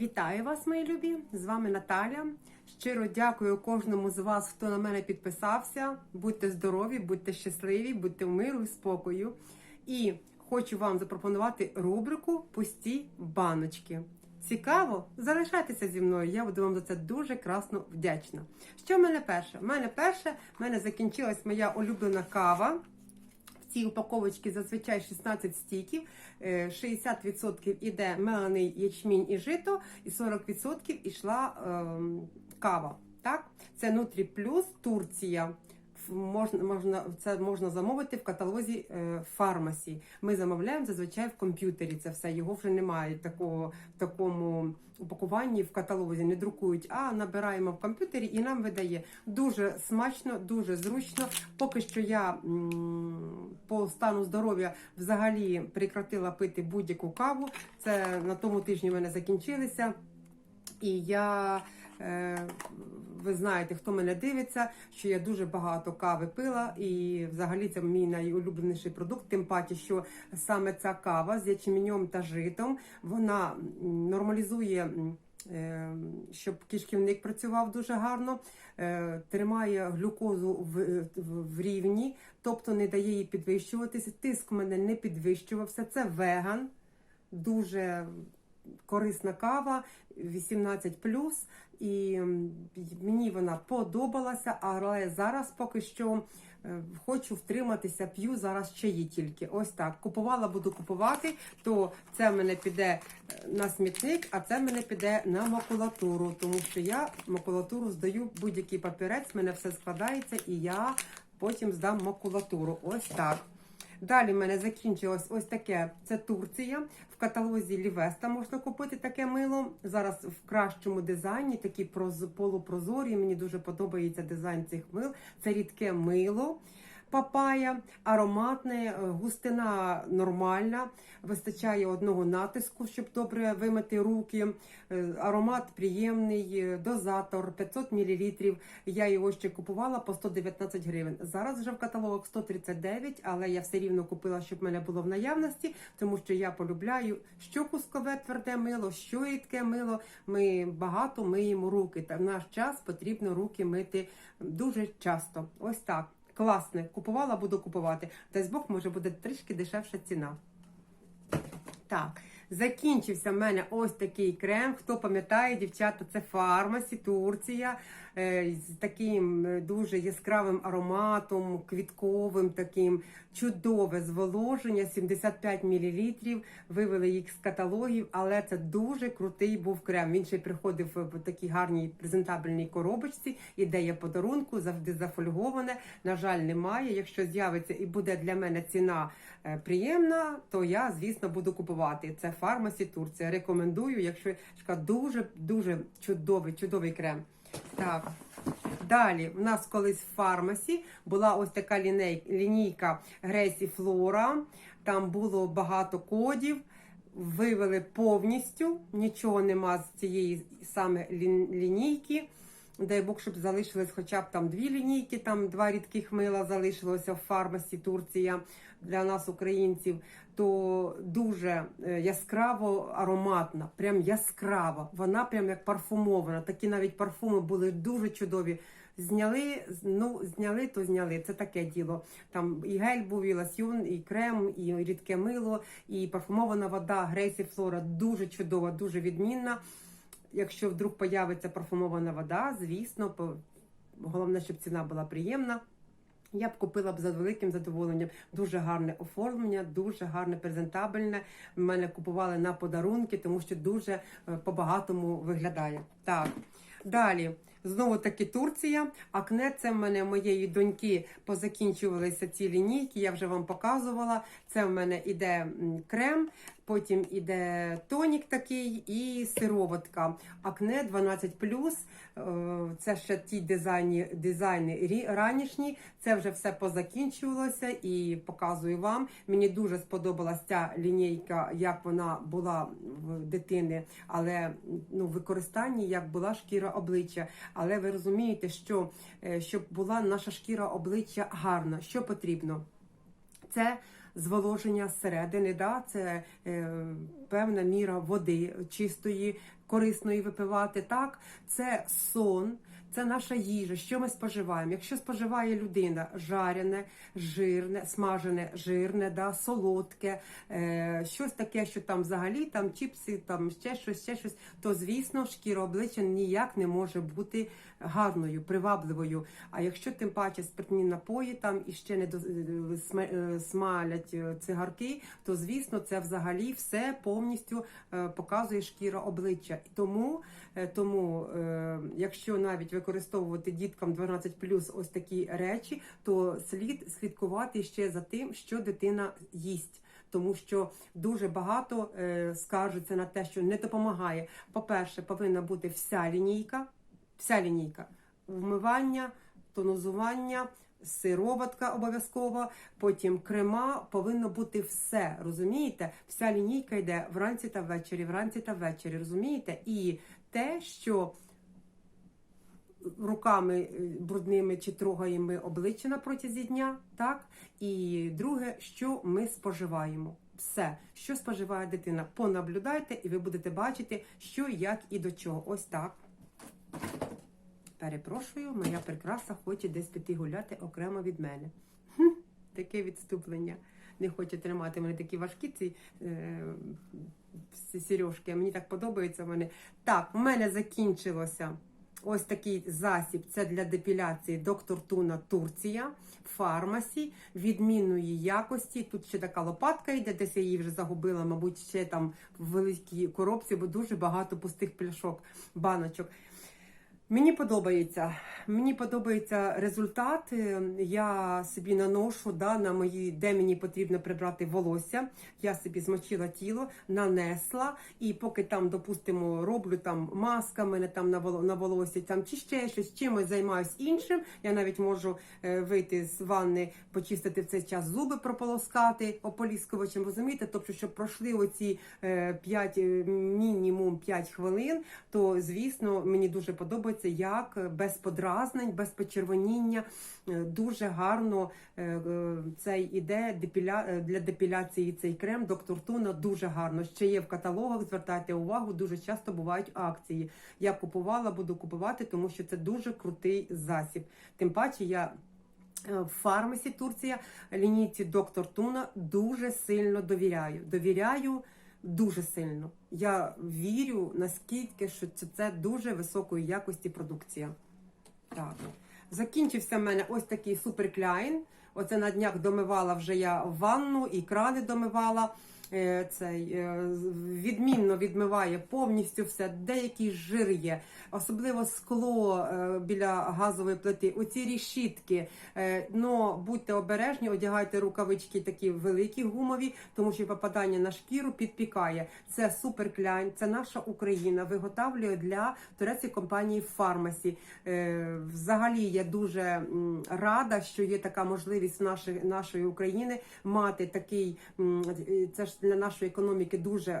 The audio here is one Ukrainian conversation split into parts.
Вітаю вас, мої любі! З вами Наталя. Щиро дякую кожному з вас, хто на мене підписався. Будьте здорові, будьте щасливі, будьте в миру і спокою. І хочу вам запропонувати рубрику Пусті баночки. Цікаво? Залишайтеся зі мною, я буду вам за це дуже красно вдячна. Що в мене перше? В мене перше, в мене закінчилась моя улюблена кава. Цій упаковочці зазвичай 16 стіків, е, 60% іде мелений ячмінь і жито, і 40% ішла ем, кава. Так? Це Нутрі Плюс Турція. Можна, можна, це можна замовити в каталозі е, фармасі. Ми замовляємо зазвичай в комп'ютері. Це все його вже немає такого в такому упакуванні в каталозі. Не друкують, а набираємо в комп'ютері і нам видає дуже смачно, дуже зручно. Поки що я по стану здоров'я взагалі прекратила пити будь-яку каву. Це на тому тижні в мене закінчилися. І я, е, ви знаєте, хто мене дивиться, що я дуже багато кави пила, і взагалі це мій найулюбленіший продукт. Тим паче, що саме ця кава з ячменем та житом вона нормалізує. е, Щоб кишківник працював дуже гарно, е, тримає глюкозу в, в, в рівні, тобто не дає їй підвищуватися. Тиск в мене не підвищувався. Це веган, дуже корисна кава, 18 і мені вона подобалася, але зараз поки що е, хочу втриматися, п'ю зараз чаї тільки. Ось так. Купувала, буду купувати, то це мене піде е, на смітник, а це мене піде на макулатуру, тому що я макулатуру здаю будь-який папірець, мене все складається, і я потім здам макулатуру. Ось так. Далі в мене закінчилось ось таке. Це Турція. В каталозі Лівеста можна купити таке мило. Зараз в кращому дизайні, такі проз- полупрозорі. Мені дуже подобається дизайн цих мил. Це рідке мило. Папая, ароматне, е, густина нормальна, вистачає одного натиску, щоб добре вимити руки. Е, Аромат приємний, е, дозатор 500 мл. Я його ще купувала по 119 гривень. Зараз вже в каталогах 139, але я все рівно купила, щоб в мене було в наявності, тому що я полюбляю що кускове тверде мило, що рідке мило. Ми багато миємо руки. Та в наш час потрібно руки мити дуже часто. Ось так. Класне. Купувала, буду купувати. Дай Бог, може буде трішки дешевша ціна. Так, закінчився в мене ось такий крем. Хто пам'ятає, дівчата, це фармасі, Турція е, з таким е, дуже яскравим ароматом, квітковим таким чудове зволоження, 75 мл. Вивели їх з каталогів, але це дуже крутий був крем. Він ще приходив в такій гарній презентабельній коробочці. Ідея подарунку завжди зафольговане. На жаль, немає. Якщо з'явиться і буде для мене ціна е, приємна, то я, звісно, буду купувати. Це фармасі Турція. Рекомендую, якщо шка дуже дуже чудовий, чудовий крем. Так. Далі в нас колись в фармасі була ось така лінійка Грейсі Флора. Там було багато кодів. Вивели повністю, нічого нема з цієї саме лінійки. Дай Бог, щоб залишились хоча б там дві лінійки, там два рідких мила залишилося в фармасі Турція для нас, українців, то дуже е, яскраво ароматна, прям яскрава. Вона прям як парфумована. Такі навіть парфуми були дуже чудові. Зняли, ну зняли, то зняли. Це таке діло. Там і гель був, і ласьйон, і крем, і рідке мило, і парфумована вода Грейсі Флора дуже чудова, дуже відмінна. Якщо вдруг появиться парфумована вода, звісно, головне, щоб ціна була приємна. Я б купила б за великим задоволенням. Дуже гарне оформлення, дуже гарне презентабельне. Мене купували на подарунки, тому що дуже е, по-багатому виглядає. Так. Далі, знову таки Турція. Акне це в мене моєї доньки позакінчувалися ці лінійки. Я вже вам показувала. Це в мене іде крем, потім іде тонік такий і сироватка. Акне 12 Е, Це ще ті дизайні, дизайни ранішні. Це вже все позакінчувалося і показую вам. Мені дуже сподобалася ця лінійка, як вона була в дитини, але ну, в використанні як була шкіра обличчя. Але ви розумієте, що е, щоб була наша шкіра обличчя гарна, що потрібно? Це зволоження зсередини, да? це е, певна міра води чистої, корисної випивати. Так, це сон. Це наша їжа, що ми споживаємо. Якщо споживає людина жарене, жирне, смажене, жирне, да, солодке, е, щось таке, що там взагалі там чіпси, там ще щось, ще щось, то звісно шкіра обличчя ніяк не може бути гарною, привабливою. А якщо тим паче спиртні напої там і ще не до, е, е, смалять е, цигарки, то звісно це взагалі все повністю е, показує шкіра обличчя. Тому, е, тому е, якщо навіть використовувати діткам 12 ось такі речі, то слід слідкувати ще за тим, що дитина їсть. Тому що дуже багато е, скаржиться на те, що не допомагає. По-перше, повинна бути вся лінійка, вся лінійка вмивання, тонузування, сироватка обов'язково, потім крема, повинно бути все. Розумієте? Вся лінійка йде вранці та ввечері, вранці та ввечері. Розумієте? І те, що руками е, брудними чи трогаємо обличчя на протязі дня, так? І друге, що ми споживаємо. Все, що споживає дитина, понаблюдайте, і ви будете бачити, що, як і до чого. Ось так. Перепрошую, моя прикраса хоче десь піти гуляти окремо від мене. Хм, таке відступлення. Не хоче тримати мене такі важкі ці е, сережки. Мені так подобається вони. Так, у мене закінчилося ось такий засіб. Це для депіляції доктор Туна Турція в фармасі відмінної якості. Тут ще така лопатка йде, десь я її вже загубила, мабуть, ще там в великій коробці, бо дуже багато пустих пляшок, баночок. Мені подобається. Мені подобається результат. Е, Я собі наношу да, на мої, де мені потрібно прибрати волосся. Я собі змочила тіло, нанесла, і поки там, допустимо, роблю там маска, мене там на на волосі, там чи ще щось, чимось займаюсь іншим. Я навіть можу е, вийти з ванни, почистити в цей час зуби, прополоскати ополіскувачем. Розумієте? Тобто, щоб пройшли оці 5, мінімум 5 хвилин, то звісно мені дуже подобається, як без подразнень, без почервоніння е, дуже гарно е, е, цей іде е, для депіляції цей крем. Доктор Туна дуже гарно. Ще є в каталогах. Звертайте увагу, дуже часто бувають акції. Я купувала, буду купувати, тому що це дуже крутий засіб. Тим паче я. е, В фармасі Турція лінійці доктор Туна дуже сильно довіряю. Довіряю дуже сильно. Я вірю наскільки, що це, дуже високої якості продукція. Так. Закінчився в мене ось такий суперкляйн. Оце на днях домивала вже я ванну і крани домивала. Е, Цей е, відмінно відмиває повністю все. Деякий жир є, особливо скло е, біля газової плити. Оці рішітки. Но будьте обережні, одягайте рукавички такі великі гумові, тому що попадання на шкіру підпікає. Це суперкляйн, це наша Україна. Виготовлює для турецької компанії Фармасі. Взагалі я дуже рада, що є така можливість нашої нашої України мати такий. Це ж для нашої економіки дуже е,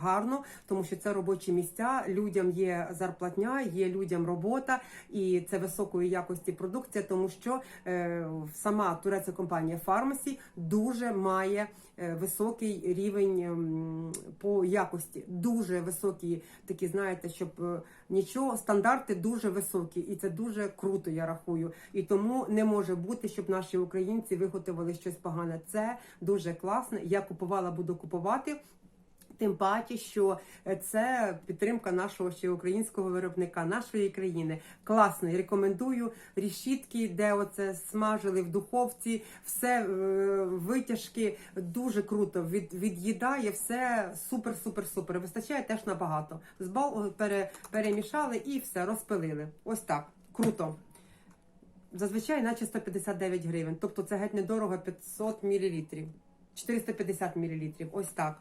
гарно, тому що це робочі місця. Людям є зарплатня, є людям робота, і це високої якості продукція, тому що е, сама турецька компанія Фармасі дуже має е, високий рівень ем, по якості. Дуже високі, такі знаєте, щоб нічого, стандарти дуже високі, і це дуже круто, я рахую. І тому не може бути, щоб наші українці виготовили щось погане. Це дуже класно. Я купувала, буду купувати. Тим паче, що це підтримка нашого ще українського виробника, нашої країни. Класно, і рекомендую рішітки, де оце смажили в духовці, все е, витяжки дуже круто. Від, від'їдає все супер, супер, супер. Вистачає теж набагато. Збал пере, перемішали і все розпилили. Ось так. Круто. Зазвичай, наче 159 гривень. Тобто це геть недорого 500 мл. 450 мл. Ось так.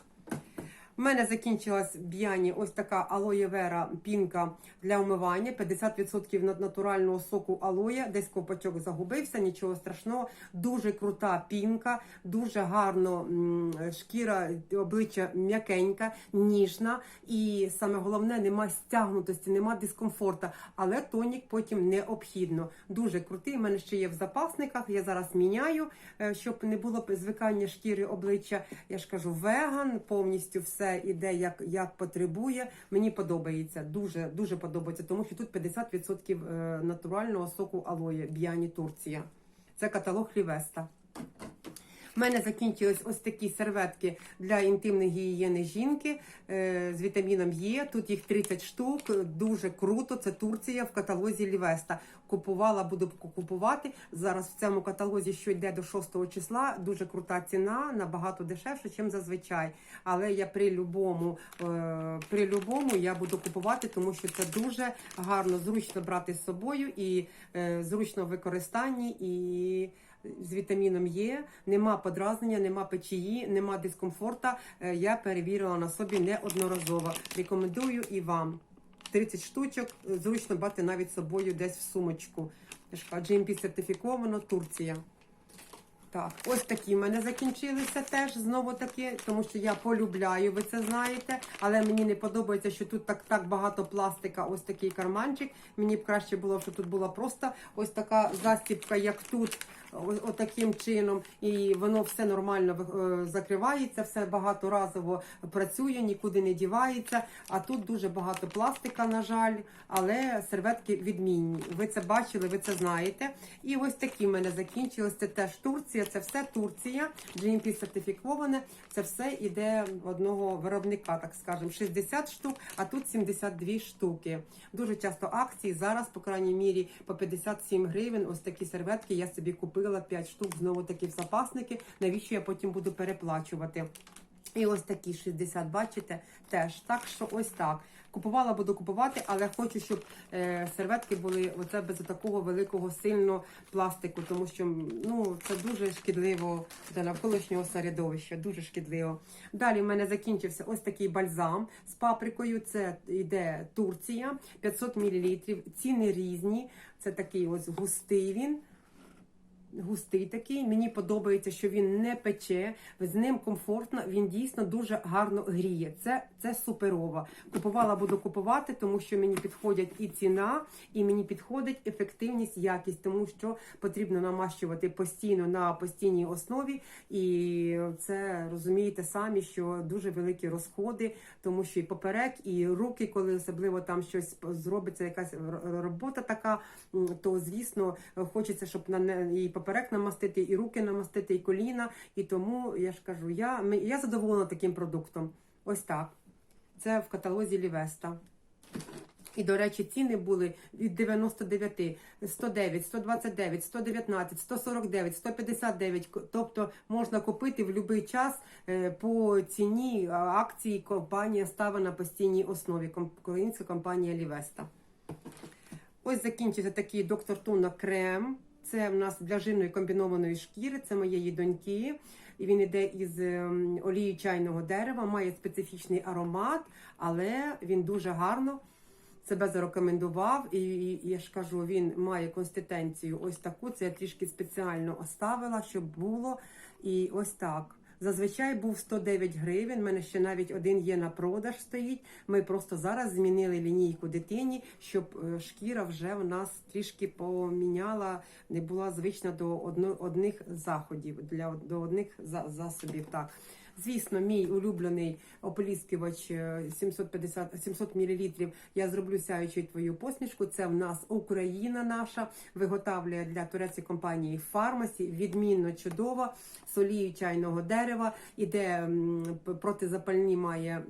У мене закінчилась б'яні ось така алоє вера пінка для умивання. 50% натурального соку алоє. Десь ковпачок загубився, нічого страшного. Дуже крута пінка, дуже гарно шкіра обличчя м'якенька, ніжна. І саме головне, нема стягнутості, нема дискомфорту. Але тонік потім необхідно. Дуже крутий. У мене ще є в запасниках. Я зараз міняю, е, щоб не було звикання шкіри обличчя. Я ж кажу, веган, повністю все все іде як, як потребує. Мені подобається, дуже дуже подобається, тому що тут 50% е, натурального соку алоє Б'яні Турція. Це каталог Лівеста. У мене закінчились ось такі серветки для інтимної гігієни жінки е, з вітаміном Е. Тут їх 30 штук. Дуже круто. Це Турція в каталозі Лівеста. Купувала, буду купувати. Зараз в цьому каталозі, що йде до 6 числа, дуже крута ціна, набагато дешевше, ніж зазвичай. Але я при любому, е, при любому я буду купувати, тому що це дуже гарно, зручно брати з собою і зручно в використанні і з вітаміном Е, нема подразнення, нема печії, нема дискомфорта. Е, Я перевірила на собі неодноразово. Рекомендую і вам. 30 штучок, е, зручно бати навіть собою десь в сумочку. GMP сертифіковано, Турція. Так, ось такі в мене закінчилися теж знову таки, тому що я полюбляю, ви це знаєте. Але мені не подобається, що тут так так багато пластика, ось такий карманчик. Мені б краще було, щоб тут була просто ось така застібка, як тут, отаким чином. І воно все нормально е, закривається, все багаторазово працює, нікуди не дівається. А тут дуже багато пластика, на жаль, але серветки відмінні. Ви це бачили, ви це знаєте. І ось такі в мене закінчились. Це теж Турція, це все Турція, GMP сертифіковане. Це все іде одного виробника, так скажемо, 60 штук, а тут 72 штуки. Дуже часто акції. Зараз, по крайній мірі, по 57 гривень. Ось такі серветки я собі купила 5 штук, знову такі в запасники. Навіщо я потім буду переплачувати? І ось такі 60, бачите, теж. Так що ось так. Купувала, буду купувати, але хочу, щоб е, серветки були оце без такого великого сильного пластику, тому що ну, це дуже шкідливо для навколишнього середовища, дуже шкідливо. Далі в мене закінчився ось такий бальзам з паприкою. Це йде Турція, 500 мл. Ціни різні. Це такий ось густий він густий такий. Мені подобається, що він не пече, з ним комфортно, він дійсно дуже гарно гріє. Це, це суперово. Купувала, буду купувати, тому що мені підходять і ціна, і мені підходить ефективність, якість, тому що потрібно намащувати постійно на постійній основі. І це розумієте самі, що дуже великі розходи, тому що і поперек, і руки, коли особливо там щось зробиться, якась робота така, то звісно хочеться, щоб на не- і поперек намастити, і руки намастити, і коліна. І тому я ж кажу, я, я задоволена таким продуктом. Ось так. Це в каталозі Лівеста. І, до речі, ціни були від 99, 109, 129, 119, 149, 159. Тобто можна купити в будь-який час е, по ціні акції компанія ставить на постійній основі. Українська компанія Лівеста. Ось закінчився такий доктор Туна крем. Це в нас для жирної комбінованої шкіри, це моєї доньки. І він іде із ем, олії чайного дерева, має специфічний аромат, але він дуже гарно себе зарекомендував. І, і я ж кажу, він має консистенцію ось таку. Це я трішки спеціально оставила, щоб було. І ось так. Зазвичай був 109 гривень. У мене ще навіть один є на продаж стоїть. Ми просто зараз змінили лінійку дитині, щоб е, шкіра вже в нас трішки поміняла, не була звична до одних заходів для до одних за- засобів. Так. Звісно, мій улюблений ополіскувач е, 750 700 мл. Я зроблю сяючу твою посмішку. Це в нас Україна наша виготовляє для турецької компанії Фармасі. Відмінно чудово, солію чайного дерева. Іде протизапальні має.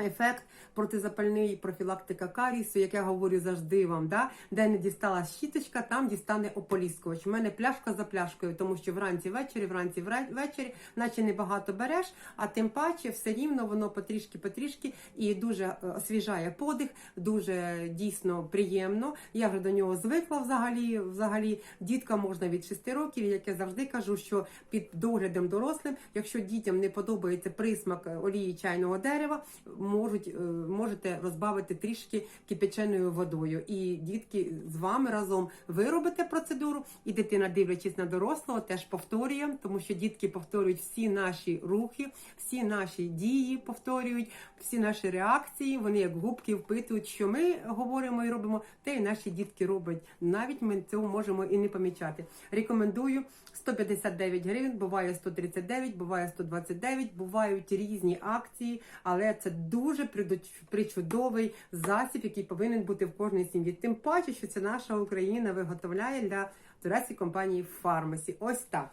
Ефект протизапальний профілактика карісу, як я говорю завжди вам, да? де не дістала щіточка, там дістане ополіскувач. У мене пляшка за пляшкою, тому що вранці ввечері, вранці ввечері, наче небагато береш, а тим паче все рівно воно потрішки-потрішки і дуже е, освіжає подих, дуже дійсно приємно. Я вже до нього звикла взагалі. Взагалі, дітка можна від 6 років, як я завжди кажу, що під доглядом дорослим, якщо дітям не подобається присмак е, олії чайного дерева, можуть, е, можете розбавити трішки кипяченою водою. І дітки з вами разом ви робите процедуру, і дитина, дивлячись на дорослого, теж повторює, тому що дітки повторюють всі наші рухи, всі наші дії повторюють, всі наші реакції. Вони як губки впитують, що ми говоримо і робимо, те і наші дітки роблять. Навіть ми цього можемо і не помічати. Рекомендую 159 гривень, буває 139, буває 129, бувають різні акції, але це дуже придуч- причудовий засіб, який повинен бути в кожній сім'ї. Тим паче, що це наша Україна виготовляє для турецької компанії Фармасі. Ось так.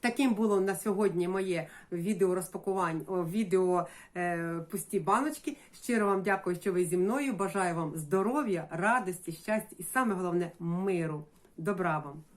Таким було на сьогодні моє відео розпакування, відео е, пусті баночки. Щиро вам дякую, що ви зі мною. Бажаю вам здоров'я, радості, щастя і саме головне миру. Добра вам!